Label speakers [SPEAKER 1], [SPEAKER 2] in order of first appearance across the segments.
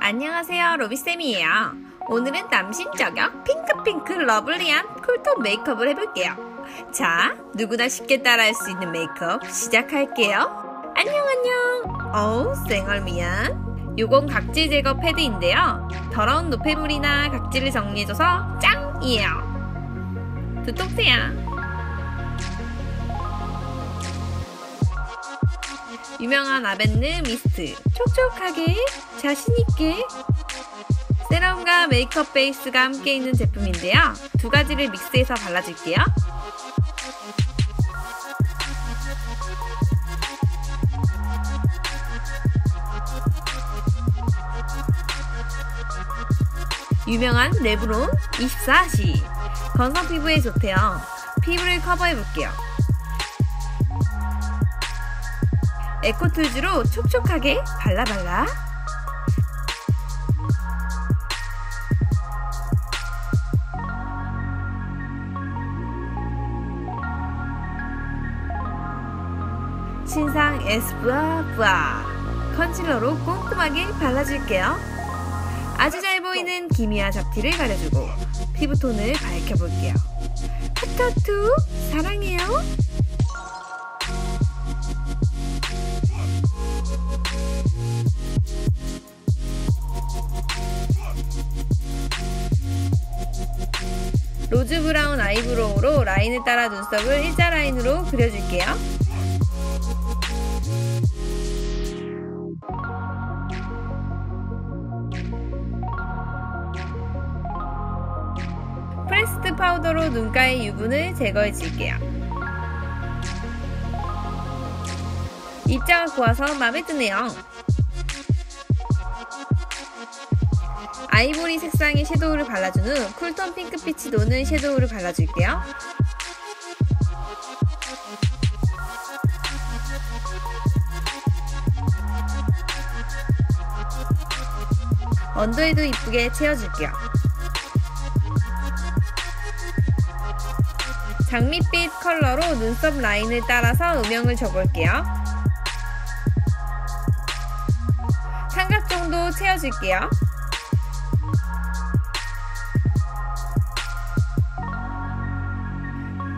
[SPEAKER 1] 안녕하세요 로비쌤이에요. 오늘은 남신 저격 핑크핑크 러블리한 쿨톤 메이크업을 해볼게요. 자 누구나 쉽게 따라할 수 있는 메이크업 시작할게요. 안녕 안녕. 어우 쌩얼 미안 요건 각질 제거 패드인데요. 더러운 노폐물이나 각질을 정리해줘서 짱이에요. 두통새야 유명한 아벤느 미스트. 촉촉하게 자신있게. 세럼과 메이크업 베이스가 함께 있는 제품인데요. 두 가지를 믹스해서 발라줄게요. 유명한 레브론 24시. 건성 피부에 좋대요. 피부를 커버해볼게요 에코투즈로 촉촉하게 발라발라. 신상 에스쁘아 뿌아. 컨실러로 꼼꼼하게 발라줄게요. 아주 잘 보이는 기미와 잡티를 가려주고 피부톤을 밝혀볼게요. 하트하트 사랑해요 로즈 브라운 아이브로우로 라인을 따라 눈썹을 일자 라인으로 그려줄게요. 프레스트 파우더로 눈가의 유분을 제거해 줄게요. 입자가 고와서 마음에 드네요. 아이보리 색상의 섀도우를 발라준 후 쿨톤 핑크빛이 도는 섀도우를 발라줄게요. 언더에도 이쁘게 채워줄게요. 장밋빛 컬러로 눈썹 라인을 따라서 음영을 줘볼게요. 삼각 정도 채워줄게요.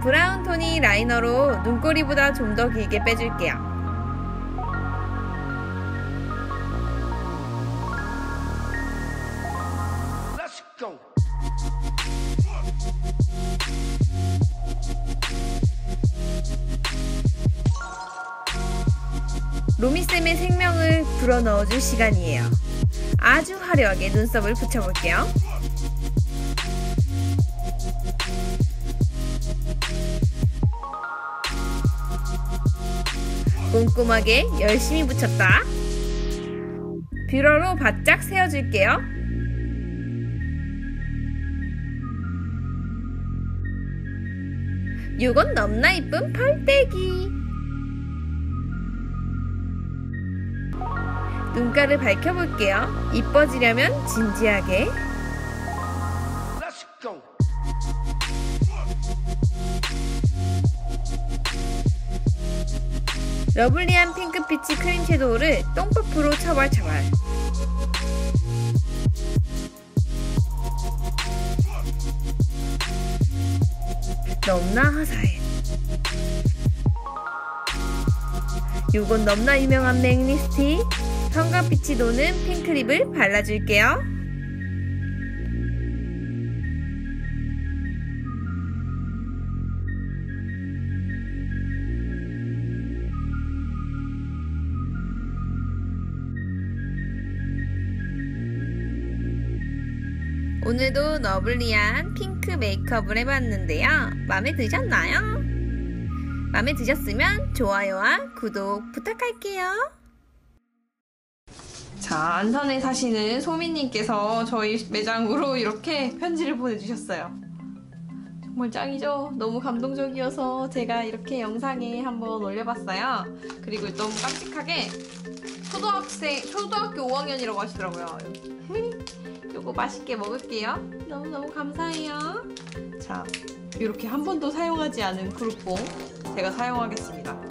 [SPEAKER 1] 브라운 톤이 라이너로 눈꼬리보다 좀 더 길게 빼줄게요. 로미쌤의 생명을 불어넣어줄 시간이에요. 아주 화려하게 눈썹을 붙여볼게요. 꼼꼼하게 열심히 붙였다. 뷰러로 바짝 세워줄게요. 요건 넘나 이쁜 펄떼기. 눈가를 밝혀볼게요. 이뻐지려면 진지하게. 러블리한 핑크빛이 크림 섀도우를 똥퍼프로 처발처발. 넘나 화사해. 요건 넘나 유명한 맥리스틱. 성광빛이 도는 핑크립을 발라줄게요. 오늘도 러블리한 핑크 메이크업을 해봤는데요. 마음에 드셨나요? 마음에 드셨으면 좋아요와 구독 부탁할게요.
[SPEAKER 2] 자, 안산에 사시는 소민님께서 저희 매장으로 이렇게 편지를 보내주셨어요. 정말 짱이죠? 너무 감동적이어서 제가 이렇게 영상에 한번 올려봤어요. 그리고 너무 깜찍하게 초등학생, 초등학교 5학년이라고 하시더라고요. 요거 맛있게 먹을게요. 너무너무 감사해요. 자, 이렇게 한 번도 사용하지 않은 그룹봉 제가 사용하겠습니다.